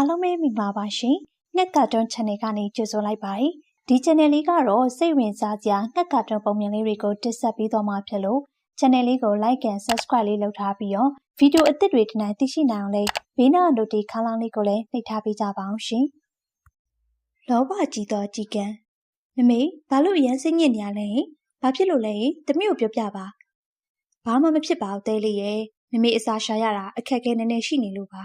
အားလုံးပဲမင်္ဂလာပါရှင်။ငှက်ကတွန်း channel ကနေကြိုဆိုလိုက်ပါတယ်။ဒီ channel လေးကတော့စိတ်ဝင်စားစရာငှက်ကတွန်းပုံမြင်လေးတွေကိုတင်ဆက်ပေးသွားမှာဖြစ်လို့ channel လေးကို like and subscribe လေးလုပ်ထားပြီးတော့ဗီဒီယိုအသစ်တွေဒီနေ့သိရှိနိုင်အောင်လေးဘေးနား notification ခန်းလေးကိုလည်းနှိပ်ထားပေးကြပါအောင်ရှင်။လောဘကြီးသောကြည်ကံမမေဘာလို့အရန်စိတ်ညစ်နေရလဲ။ဘာဖြစ်လို့လဲ။တမီးကိုပြောပြပါ။ဘာမှမဖြစ်ပါဘူးတဲလေးရဲ့။မမေအစာရှာရတာအခက်အခဲနည်းနည်းရှိနေလို့ပါ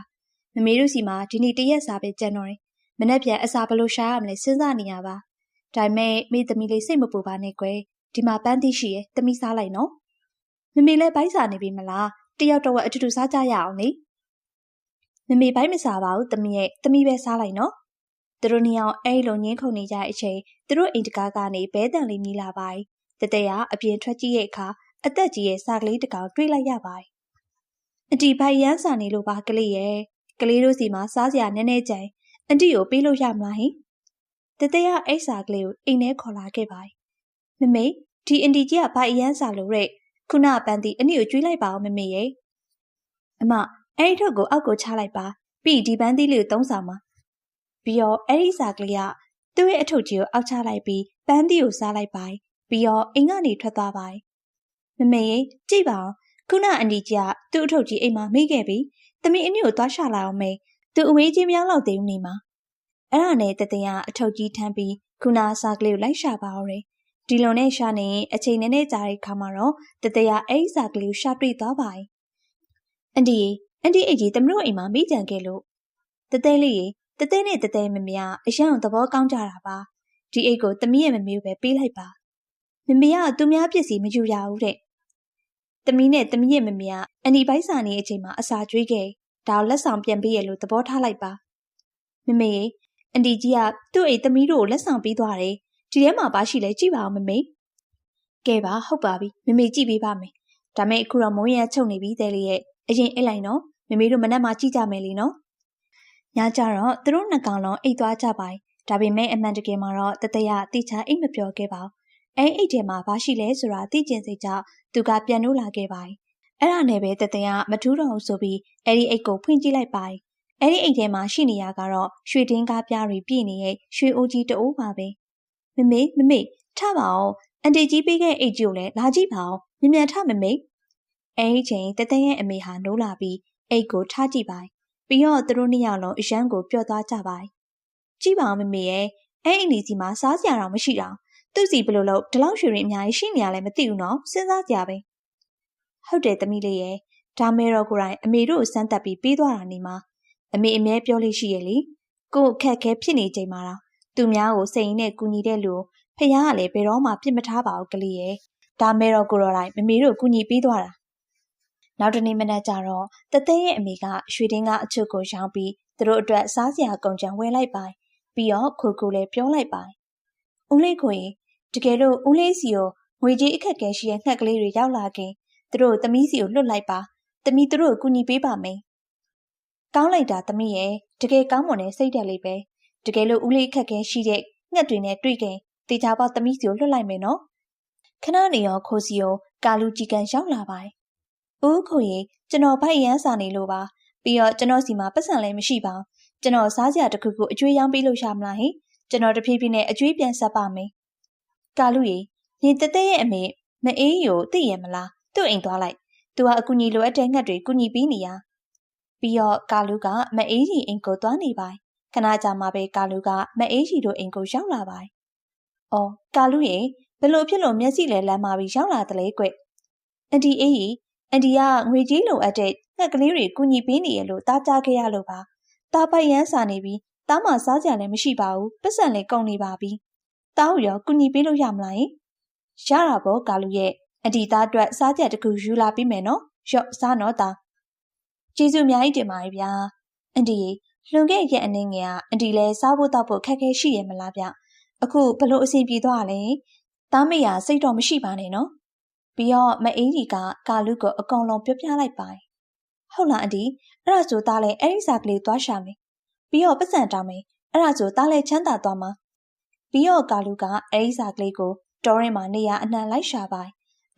မမေတို့စီမှာဒီနေ့တရက်စာပဲကြံတော့တယ်။မနေ့ပြန်အစာဘလို့ရှာရမလဲစဉ်းစားနေရပါ။ဒါပေမဲ့မိသမီးလေးစိတ်မပူပါနဲ့ကွယ်။ဒီမှာပန်းသီးရှိရဲ့သမီးစားလိုက်နော်။မမေလည်းဘိုက်စာနေပြီမလား။တယောက်တော့အတူတူစားကြရအောင်လေ။မမေဘိုက်မစားပါဘူးသမီးရဲ့သမီးပဲစားလိုက်နော်။သူတို့နှစ်ယောက်အဲ့လိုငင်းခုန်နေကြတဲ့အချိန်သူတို့အိမ်တကားကနေဘဲတန်လေးမြည်လာပါ။တတဲကအပြင်ထွက်ကြည့်ရဲ့အခါအသက်ကြီးရဲ့စာကလေးတကောင်တွေးလိုက်ရပါ။အတီဘိုက်ရမ်းစာနေလို့ပါကလေးရဲ့ ကလေးတို့စီမှာစားစရာနည်းနည်းကြိုင်အန်တီကိုပေးလို့ရမလားဟင်တတဲကအိတ်စာကလေးကိုအိမ်ထဲခေါ်လာခဲ့ပါတယ်မမေဒီအန်တီကြီးကဘာအရန်စာလို့တဲ့ခုနပန်းတီအနည်းကိုကျွေးလိုက်ပါအောင်မမေရဲ့အမအဲ့ဒီထုတ်ကိုအောက်ကိုချလိုက်ပါပြီးဒီပန်းသီးလေးကိုသုံးဆောင်ပါပြီးတော့အဲ့ဒီစာကလေးကသူ့ရဲ့အထုပ်ကြီးကိုအောက်ချလိုက်ပြီးပန်းသီးကိုစားလိုက်ပါပြီးတော့အိမ်ကနေထွက်သွားပါမမေရေကြည့်ပါဦး ခုနအန်ဒီကြီးကသူ့အထုပ်ကြီးအိမ်မှာမိခဲ့ပြီးသမီးအနည်းကိုသွားရှာလာအောင်မေသူအဝေးကြီးမရောက်တော့သေးဘူးနေမှာအဲ့ဒါနဲ့တတင်ကအထုပ်ကြီးထမ်းပြီးခုနာစာကလေးကိုလိုက်ရှာပါအောင်ရယ်ဒီလိုနဲ့ရှာနေရင်အချိန်နည်းနည်းကြာတဲ့ခါမှာတော့တတရာအဲ့ဒီစာကလေးကိုရှာတွေ့သွားပါ යි အန်ဒီအန်ဒီအကြီးသမီးတို့အိမ်မှာမိကြံခဲ့လို့တတဲလေးရေတတဲနဲ့တတဲမမေကအရန်သဘောကောင်းကြတာပါဒီအိတ်ကိုသမီးရဲ့မမေကိုပဲပေးလိုက်ပါမမေကသူများပစ္စည်းမယူရဘူးတဲ့ သမီးနဲ့သမီးရဲ့မမေကအန်ဒီပိုက်စာနေအချိန်မှာအစာကျွေးခဲ့ဒါကိုလက်ဆောင်ပြန်ပေးရလို့သဘောထားလိုက်ပါမမေရေအန်ဒီကြီးကသူ့အိမ်သမီးတို့ကိုလက်ဆောင်ပေးသွားတယ်ဒီထဲမှာပါရှိလဲကြည့်ပါအောင်မမေကဲပါဟုတ်ပါပြီမမေကြည့်ပေးပါမယ်ဒါမဲ့အခုတော့မိုးရချုပ်နေပြီတဲလေးရဲ့အရင်အိတ်လိုက်နော်မမေတို့မနက်မှကြည့်ကြမယ်လीနော်ညကြတော့သူတို့နှစ်ကောင်လုံးအိတ်သွားကြပါဒါပေမဲ့အမှန်တကယ်မှာတော့တတရတိချာအိတ်မပြောခဲ့ပါဘူး အဲအိတ်ထဲမှာဘာရှိလဲဆိုတာသိကျင်စိတ်ကြောင့်သူကပြန်နိုးလာခဲ့ပါတယ်။အဲ့ဒါနဲ့ပဲတတင်ကမထူးတော့ဘူးဆိုပြီးအဲ့ဒီအိတ်ကိုဖွင့်ကြည့်လိုက်ပါတယ်။အဲ့ဒီအိတ်ထဲမှာရှိနေရကတော့ရွှေတင်းကားပြားတွေပြည့်နေတဲ့ရွှေအိုးကြီးတအိုးပါပဲ။မမေမမေထပါအောင်အန်တီကြီးပေးခဲ့အိတ်ကြီးကိုလည်းလာကြည့်ပါအောင်မြန်မြန်ထမမေ။အဲ့ဒီချိန်တတင်ရဲ့အမေဟာနိုးလာပြီးအိတ်ကိုထားကြည့်ပါတယ်။ပြီးတော့သူတို့နှစ်ယောက်လုံးအရန်ကိုပျော့သွားကြပါတယ်။ကြည့်ပါအောင်မမေရဲ့အဲ့အိမ်လေးစီမှာစားစရာတော့မရှိတော့ သူ့စီဘလို့လို့ဒီလောက်ရွှေတွေအများကြီးရှိနေရလဲမသိဘူးနော်စဉ်းစားကြပဲဟုတ်တယ်သမီးလေးရဲ့ဒါမဲတော့ကိုယ်တိုင်အမေတို့ကိုစမ်းတက်ပြီးပေးသွားတာနေမှာအမေအမြဲပြောလို့ရှိရဲ့လေကို့အခက်ခဲဖြစ်နေချိန်မှာတော့သူများကိုစိတ်ရင်းနဲ့ကူညီတဲ့လူဖះကလည်းဘယ်တော့မှပြစ်မထားပါဘူးကလေးရဲ့ဒါမဲတော့ကိုတော်တိုင်းမမေတို့ကူညီပေးသွားတာနောက်တနေ့မနက်ကျတော့တသိရဲ့အမေကရွှေတင်းကအချုပ်ကိုရောင်းပြီးသူတို့အတွက်စားစရာကုန်ကြံဝယ်လိုက်ပါပြီးတော့ခိုကိုလည်းပြောလိုက်ပါဦးလေးကိုရင် တကယ်လို့ဦးလေးစီကိုငွေကြေးအခက်အခဲရှိတဲ့ငှက်ကလေးတွေရောက်လာခင်သူတို့သမီးစီကိုလွတ်လိုက်ပါသမီးသူတို့ကိုကူညီပေးပါမယ်ကောင်းလိုက်တာသမီးရဲ့တကယ်ကောင်းမွန်တဲ့စိတ်ဓာတ်လေးပဲတကယ်လို့ဦးလေးခက်ခဲရှိတဲ့ငှက်တွေနဲ့တွေ့ခင်တေချာပေါသမီးစီကိုလွတ်လိုက်မယ်နော်ခဏနေရောခိုးစီကိုကာလူကြီးကန်ရောက်လာပါတယ်ဦးခိုရီကျွန်တော်ဗိုက်ရမ်းစာနေလို့ပါပြီးတော့ကျွန်တော်စီမှာပတ်စံလည်းမရှိပါဘူးကျွန်တော်စားစရာတခုခုအကျွေးရောင်းပေးလို့ရမလားဟင်ကျွန်တော်တဖြည်းဖြည်းနဲ့အကျွေးပြန်ဆက်ပါမယ် ကာလူရီနေတသက်ရဲ့အမေမအေးကိုသိရမလားသူ့အိမ်သွားလိုက်သူကအကူညီလိုအပ်တဲ့ငှက်တွေကူညီပေးနေရပြီးတော့ကာလူကမအေးကြီးအိမ်ကိုသွားနေပါခဏကြာမှပဲကာလူကမအေးကြီးတို့အိမ်ကိုရောက်လာပါ။အော်ကာလူရေဘလို့ဖြစ်လို့မျက်စိလဲလမ်းမာပြီးရောက်လာတယ်လေကွ။အန်ဒီအေးကြီးအန်ဒီကငွေကြီးလိုအပ်တဲ့ငှက်ကလေးတွေကူညီပေးနေရလို့တားကြခဲ့ရလို့ပါ။တားပိုက်ရမ်းစာနေပြီးတားမှစားကြလည်းမရှိပါဘူးပတ်စံလည်းကုန်နေပါပြီ။ တားရောကူညီပေးလို့ရမလားယင်။ရတာပေါ့ကာလူရဲ့အဒီသားအတွက်စားကြတခုယူလာပြီးမယ်နော်ရော့စားနော်သားကျေးဇူးအများကြီးတင်ပါတယ်ဗျာအန်ဒီလွန်ခဲ့ရက်အနည်းငယ်ကအန်ဒီလဲစားဖို့တောက်ဖို့ခက်ခဲရှိရမလားဗျအခုဘလို့အဆင်ပြေသွားလဲသားမေရစိတ်တော့မရှိပါနဲ့နော်ပြီးတော့မအေးကြီးကကာလူကိုအကောင်လုံးပြောပြလိုက်ပါဟုတ်လားအန်ဒီအဲ့ဒါဆိုသားလဲအဲ့ဒီစားကလေးသွားရှာမယ်ပြီးတော့ပတ်စံတောင်းမယ်အဲ့ဒါဆိုသားလဲချမ်းသာသွားမှာ ပြီးတော့ကာလူကအဲ့ဒီစားကလေးကိုတောရင်မှာနေရအနှံလိုက်ရှာပါ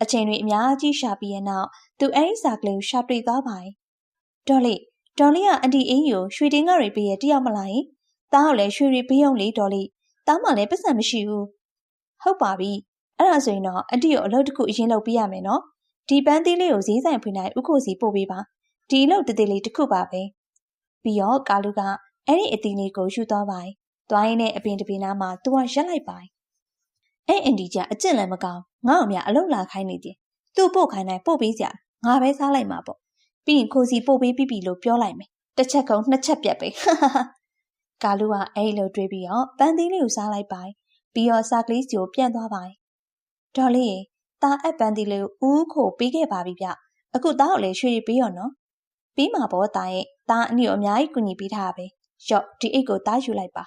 အချိန်တွေအများကြီးရှာပြီးရဲ့နောက်သူအဲ့ဒီစာကလေးကိုရှာတွေ့သွားပါတယ်။ဒေါ်လေးဒေါ်လေးကအန်တီအင်းကြီးကိုရွှေတင်းကတွေပေးရတယောက်မလားယင်တားကိုလည်းရွှေတွေပေးအောင်လေဒေါ်လေးတားမှလည်းပတ်စံမရှိဘူးဟုတ်ပါပြီအဲ့ဒါဆိုရင်တော့အန်တီကိုအလုပ်တစ်ခုအရင်လုပ်ပေးရမယ်နော်ဒီပန်းသေးလေးကိုဈေးဆိုင်ဖွင့်တိုင်းဥက္ကိုစီပို့ပေးပါဒီအလုပ်တသေးလေးတစ်ခုပါပဲပြီးတော့ကာလူကအဲ့ဒီအတီးလေးကိုယူသွားပါ သွားရင်းနဲ့အပင်တပင်နားမှာသူကရက်လိုက်ပါအဲ့အန်တီကအကျင့်လည်းမကောင်းငါ့အမြအလုပ်လာခိုင်းနေတယ်သူ့ပို့ခိုင်းတိုင်းပို့ပေးစရာငါပဲစားလိုက်မှာပေါ့ပြီးရင်ခိုစီပို့ပေးပြီပြီလို့ပြောလိုက်မယ်တစ်ချက်ကုန်နှစ်ချက်ပြတ်ပဲကာလူကအဲ့လိုတွေးပြီးတော့ပန်းသီးလေးကိုစားလိုက်ပါပြီးတော့စာကလေးစီကိုပြန်သွားပါဒေါ်လေးရေตาအပ်ပန်းသီးလေးကိုဦးခိုပေးခဲ့ပါပြီဗျအခုသားကိုလည်းရွှေတွေပေးရောနော်ပြီးမှာပေါ့ตาရဲ့ตาအနည်းကိုအများကြီးကူညီပေးထားပဲရော့ဒီအိတ်ကိုတားယူလိုက်ပါ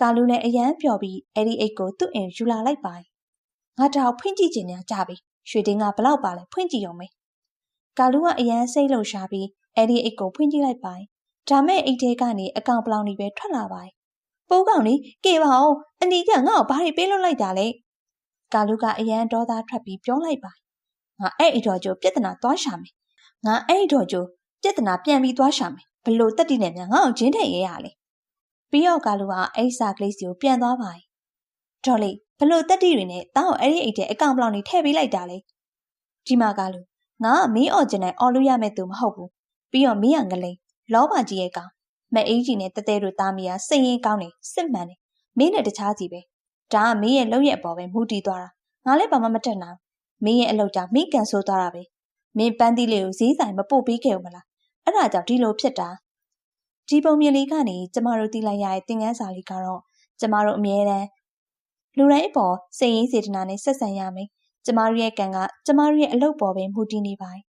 ကာလူလည်းအရန်ပျော်ပြီးအဲ့ဒီအိတ်ကိုသူ့အိမ်ယူလာလိုက်ပါငါတောက်ဖွင့်ကြည့်ချင်ညာကြပြီရွှေတင်းကဘလောက်ပါလဲဖွင့်ကြည့်ရုံပဲကာလူကအရန်စိတ်လှုပ်ရှားပြီးအဲ့ဒီအိတ်ကိုဖွင့်ကြည့်လိုက်ပါဒါမဲ့အိတ်ထဲကနေအကောင်ပလောင်တွေပဲထွက်လာပါပိုးကောင်လေးကေပါအောင်အနီကငါ့ကိုဘာတွေပေးလွတ်လိုက်တာလဲကာလူကအရန်ဒေါသထွက်ပြီးပြောလိုက်ပါငါအဲ့အိတ်တော်ကျိုးပြဿနာသွားရှာမယ်ငါအဲ့အိတ်တော်ကျိုးပြဿနာပြန်ပြီးသွားရှာမယ်ဘလို့တက်တိနဲ့များငါ့ကိုဂျင်းထည့်ရဲရလေ ပြီးတော့ကာလူကအိတ်စာကလေးစီကိုပြန်သွားပါဒေါ်လေးဘလို့တက်တိတွေနဲ့တောင်းအဲ့ဒီအိတ်ထဲအကောင်ပလောင်တွေထည့်ပေးလိုက်တာလေဒီမှာကာလူငါကမင်းအော်ကျင်နိုင်အော်လို့ရမဲ့သူမဟုတ်ဘူးပြီးတော့မင်းကငလိန်လောဘကြီးရဲ့ကောင်မအေးကြီးနဲ့တတဲတို့သားမီးကစိတ်ရင်းကောင်းနေစစ်မှန်နေမင်းနဲ့တခြားစီပဲဒါကမင်းရဲ့လောက်ရဲ့အပေါ်ပဲမူတည်သွားတာငါလည်းဘာမှမတက်နိုင်မင်းရဲ့အလုပ်ကြောင့်မင်းကန်ဆိုးသွားတာပဲမင်းပန်းသီးလေးကိုဈေးဆိုင်မပို့ပေးခဲ့ဘူးမလားအဲ့ဒါကြောင့်ဒီလိုဖြစ်တာ ဒီပုံမြင်လေးကနေကျမတို့သိလိုက်ရတဲ့သင်ခန်းစာလေးကတော့ကျမတို့အမြဲတမ်းလူတိုင်းအပေါ်စိတ်ရင်းစေတနာနဲ့ဆက်ဆံရမယ်ကျမတို့ရဲ့ကံကကျမတို့ရဲ့အလုပ်ပေါ်ပဲမူတည်နေပါတယ်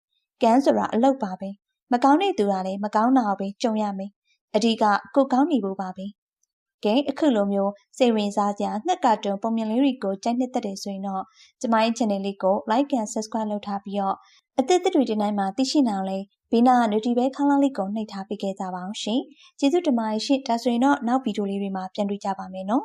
ကံဆိုတာအလုပ်ပါပဲမကောင်းတဲ့သူကလည်းမကောင်းတာပဲကြုံရမယ်အဓိကကိုကောင်းနေဖို့ပါပဲ ကဲအခုလိုမျိုးစိတ်ဝင်စားစရာငှက်ကတုံပုံမြင်လေးတွေကိုကြိုက်နှစ်သက်တယ်ဆိုရင်တော့ကျမရဲ့ channel လေးကို like and subscribe လုပ်ထားပြီးတော့အသစ်တွေတင်တိုင်းမှာသိရှိနိုင်အောင်လဲဘေးနာက notification ခေါင်းလောင်းလေးကိုနှိပ်ထားပေးခဲ့ကြပါအောင်ရှင်ကျေးဇူးတင်ပါတယ်ရှင်ဒါဆိုရင်တော့နောက်ဗီဒီယိုလေးတွေမှာပြန်တွေ့ကြပါမယ်နော်